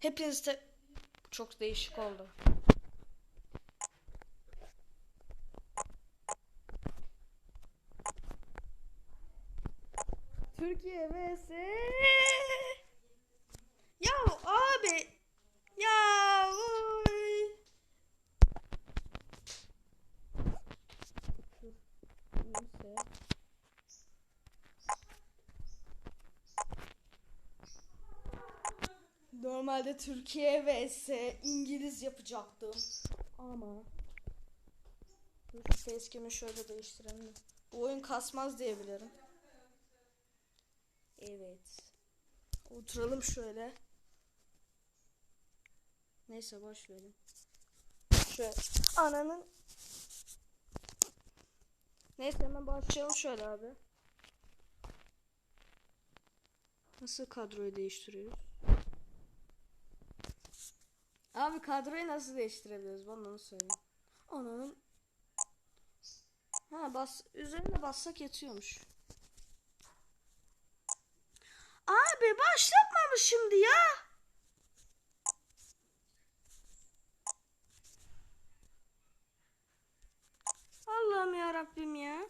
Hepiniz de çok değişik oldu. Türkiye vs Ya abi ya oy. Dur. Neyse. Normalde Türkiye vs İngiliz yapacaktım. Ama Dur şöyle değiştirelim. de. Bu oyun kasmaz diyebilirim. Evet. Oturalım şöyle. Neyse boş verin. Şöyle ananın Neyse hemen başlayalım şöyle abi. Nasıl kadroyu değiştiriyoruz? Abi kadroyu nasıl değiştirebiliriz? Bana onu söyle. Ananın Ha bas üzerine bassak yatıyormuş. Abi başlatmamış şimdi ya. Allah'ım ya Rabbim ya.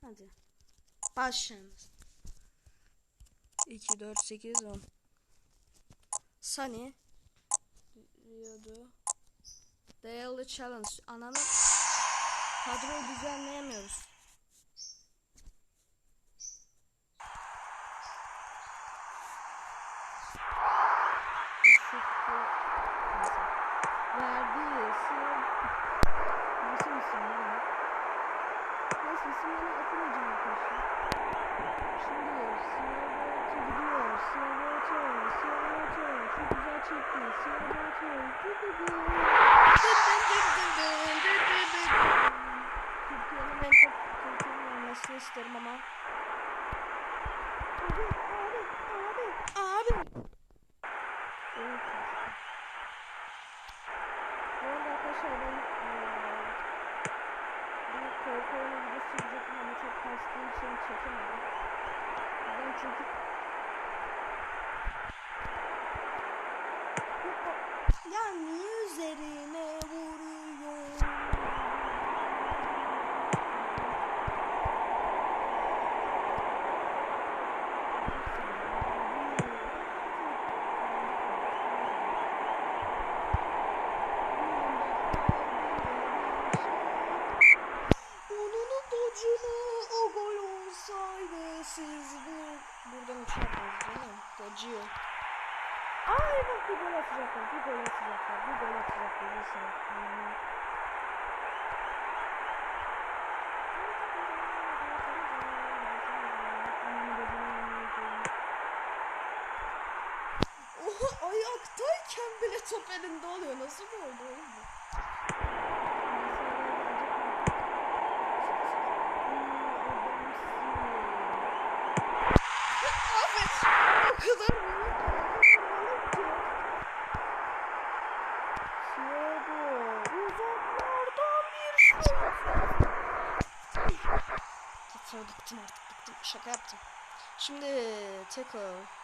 Hadi. Başlayınız. 2 4 8 10. Sunny diyordu. Daily Challenge. Ananı kadroyu düzenleyemiyoruz. Verdiyse Nasıl isim ya? Neyse isimlerini okumayacağım arkadaşlar. Şimdi Siyabot'a gidiyor. Siyabot'a oynuyor. Siyabot'a oynuyor. Çok güzel çekti. Siyabot'a oynuyor. Dı dı dı. Dı dı dı dı dı dı dı dı. Türkiye'nin ben çok Türkiye'nin olmasını isterim ama. Abi, abi, abi, abi. Evet. Bu arada arkadaşlar bir korku oyunu videosu çekecektim ama çok kastığı için çekemedim. Ben çünkü ya niye üzerine vuruyor? Onun bocunu o gol olsaydı siz bu... Buradan uçamadınız değil mi? Gacıyor. Ay bak bir gol atacaklar, bir gol atacaklar, bir gol atacaklar. Neyse. Hmm. Oha ayaktayken bile top elinde oluyor. Nasıl bir oldu oğlum bu? O kadar. Yeter bıktım artık bıktım. Şaka yaptım. Şimdi tackle.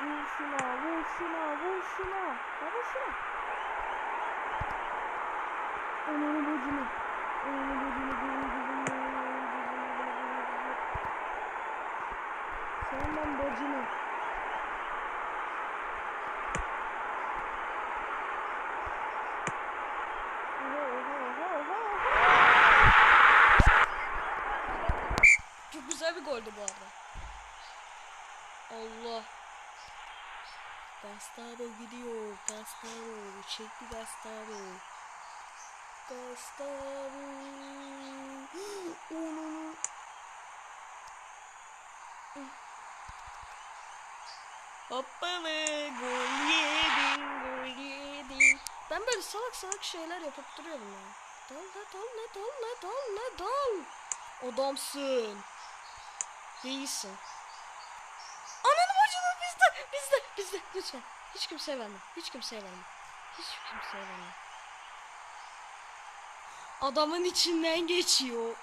Vur şuna vur şuna vur şuna Baba şuna Onun bacını Onun bacını gözünü gözünü Sen ben bacını Çok güzel bir goldü bu arada. Allah. Gustavo gidiyor. Gustavo. Çekti Gustavo. Gustavo. Onun. Hoppalı gol yedin gol yedin. Ben böyle salak salak şeyler yapıp duruyorum ya. Dal la dal la dal la dal la dal. Adamsın. Değilsin. Ananı bacını bizde bizde bizde lütfen. Hiç kimseye verme. Hiç kimseye verme. Hiç kimseye verme. Adamın içinden geçiyor.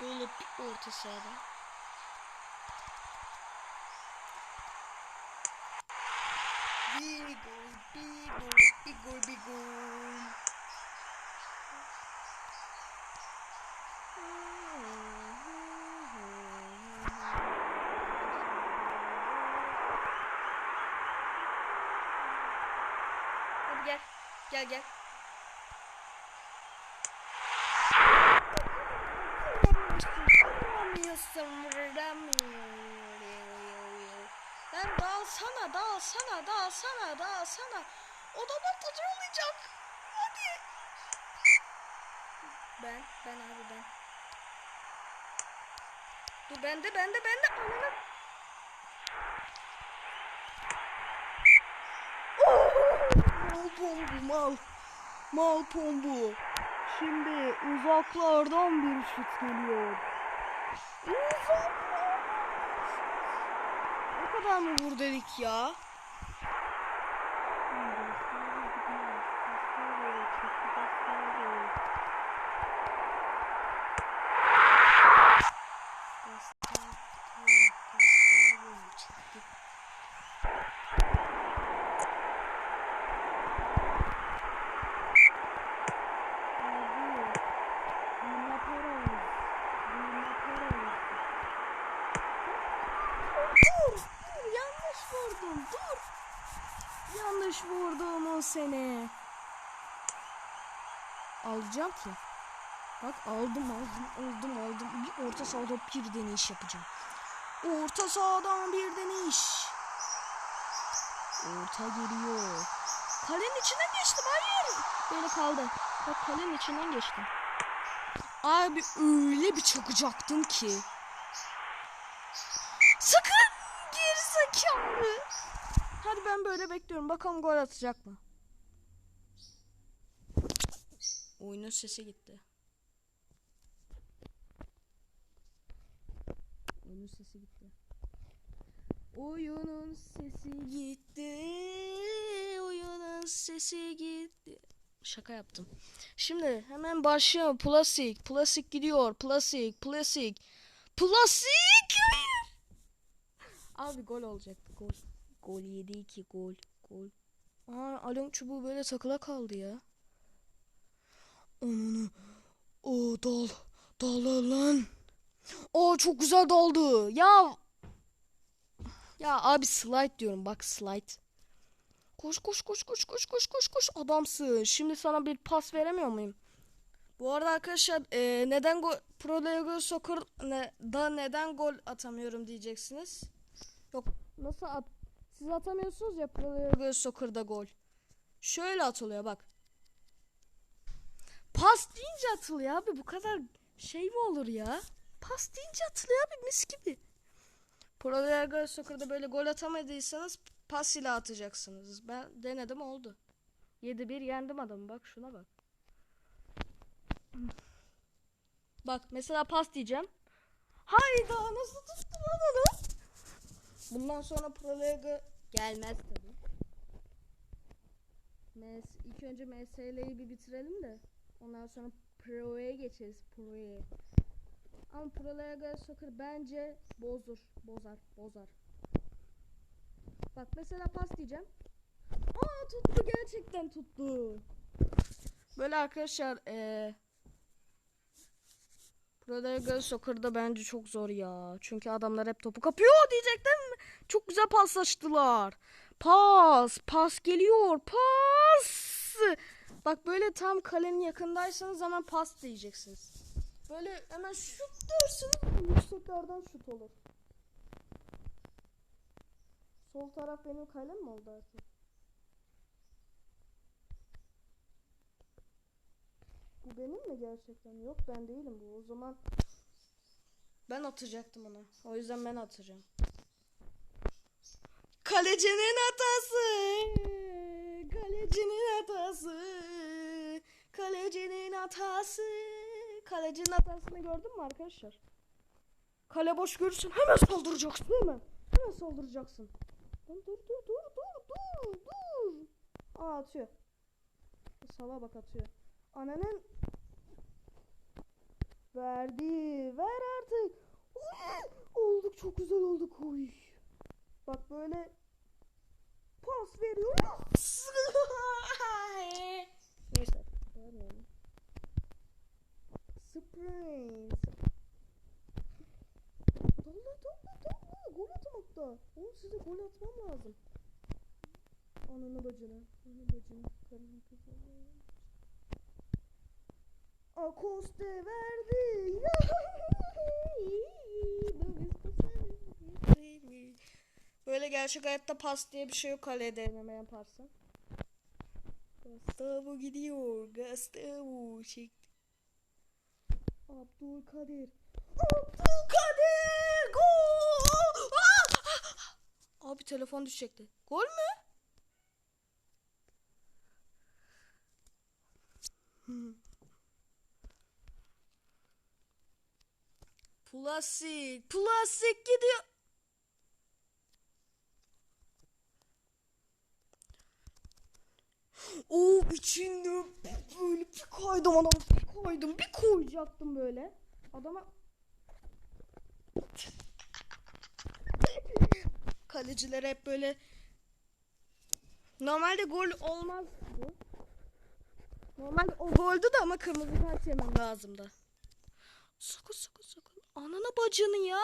Böyle bir orta sahada. Bir gol, bir gol, bir gol, bir gol. Hadi gel. Gel. Lan dalsana dalsana dalsana dalsana. O da ortacı olacak. Hadi. Ben ben abi ben. Dur bende bende bende. Ananı. Mal pombu mal. Mal pombu. Şimdi uzaklardan bir şut geliyor. Uzaklardan. O kadar mı vur dedik ya? Dur, dur, yanlış vurdum, dur. Yanlış vurdum o seni. Alacağım ki. Bak aldım, aldım, aldım, aldım. Bir orta sahada bir deniş yapacağım. Orta sahadan bir deniş. Orta geliyor. Kalenin içinden geçtim, hayır. Böyle kaldı. Bak kalenin içinden geçtim. Abi öyle bir çakacaktım ki. Sakın gerizekalı. Hadi ben böyle bekliyorum. Bakalım gol atacak mı? Oyunun sesi gitti. Oyunun sesi gitti. Oyunun sesi gitti. Oyunun sesi gitti. Şaka yaptım. Şimdi hemen başlayalım. Plastik. Plastik gidiyor. Plastik. Plastik. Plastik. Abi gol olacaktı. Gol. Gol yedi ki gol. Gol. Aa alem çubuğu böyle takıla kaldı ya. Onunu. O dal. Dal lan. Aa çok güzel daldı. Ya. Ya abi slide diyorum bak slide. Koş koş koş koş koş koş koş koş adamsın. Şimdi sana bir pas veremiyor muyum? Bu arada arkadaşlar e, neden gol Pro Lego Soccer ne, da neden gol atamıyorum diyeceksiniz. Yok nasıl at siz atamıyorsunuz ya Pro Soccer'da gol. Şöyle atılıyor bak. Pas deyince atılıyor abi bu kadar şey mi olur ya? Pas deyince atılıyor abi mis gibi. Pro Lego Soccer'da böyle gol atamadıysanız pas ile atacaksınız. Ben denedim oldu. 7-1 yendim adamı bak şuna bak. Bak mesela pas diyeceğim. Hayda nasıl tuttum lan onu? Bundan sonra Pro League gelmez tabii. MS, ilk önce MSL'yi bir bitirelim de ondan sonra Pro'ya geçeriz Pro'ya. Ama Pro League Soccer bence bozur, bozar, bozar. Bak mesela pas diyeceğim. Aa tuttu gerçekten tuttu. Böyle arkadaşlar eee Pro League Soccer'da bence çok zor ya. Çünkü adamlar hep topu kapıyor diyecektim. Çok güzel paslaştılar. Pas, pas geliyor. Pas. Bak böyle tam kalenin yakındaysanız hemen pas diyeceksiniz. Böyle hemen şut dersiniz. Yükseklerden şut olur. Sol taraf benim kalem mi oldu artık? Bu benim mi gerçekten? Yok ben değilim bu. O zaman ben atacaktım onu. O yüzden ben atacağım. Kalecinin hatası. Kalecinin hatası. Kalecinin hatası. Kalecinin hatasını gördün mü arkadaşlar? Kale boş görürsün hemen saldıracaksın hemen. Hemen saldıracaksın. Lan dur dur dur dur dur dur. Aa atıyor. Sala bak atıyor. Ananın verdi. Ver artık. Uy! Olduk çok güzel olduk. Uy. Bak böyle pas veriyor. Neyse. Vermeyelim. Sprint. Dalla dalla dalla. Gol atmakta. Oğlum size gol atmam lazım. Ananı bacını. Ananı bacını. Karını kızını. Akoste verdi. Böyle gerçek hayatta pas diye bir şey yok kaleye değmeme yaparsın. Gustavo gidiyor. Gustavo çekti. Abdülkadir. Abdülkadir gol. Aa! Abi telefon düşecekti. Gol mü? Plastik. Plastik gidiyor. O içinde böyle bir kaydım anam bir kaydım bir koyacaktım böyle. Adama Kaleciler hep böyle Normalde gol olmaz bu. Normalde o goldü de ama kırmızı kart yemem lazımdı. Sakın sakın sakın. Anana bacını ya.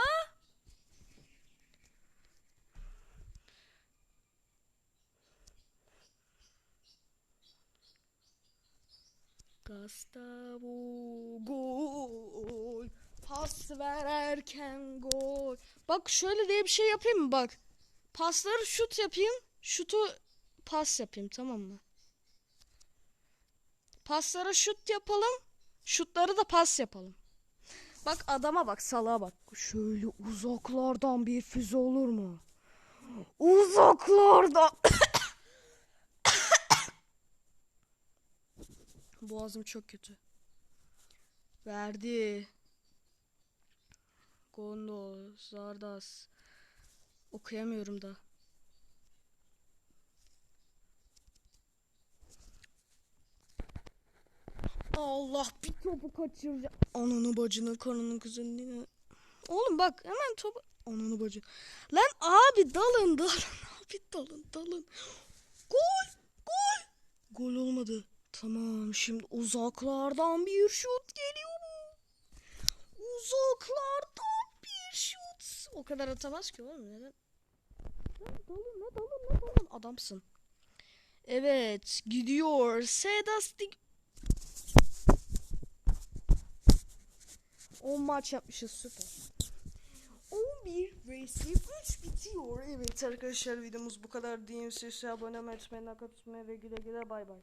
Gustavo gol. Pas vererken gol. Bak şöyle diye bir şey yapayım mı bak. Pasları şut yapayım. Şutu pas yapayım tamam mı? Paslara şut yapalım. Şutları da pas yapalım. Bak adama bak salağa bak. Şöyle uzaklardan bir füze olur mu? Uzaklardan. Boğazım çok kötü. Verdi. Gondo, Zardas. Okuyamıyorum da. Allah bir topu kaçıracağım. Ananı bacını, karının kızını. Oğlum bak hemen topu. Ananı bacı. Lan abi dalın dalın. Abi dalın dalın. Gol gol. Gol olmadı. Tamam şimdi uzaklardan bir şut geliyor mu? Uzaklardan bir şut. O kadar atamaz ki oğlum neden? Lan dalın ne dalın ne dalın. Adamsın. Evet gidiyor. Sedastik 10 maç yapmışız süper. 11 vs 3 bitiyor. Evet arkadaşlar videomuz bu kadar diyeyim. Size abone olmayı unutmayın. Like atmayı ve güle güle bay bay.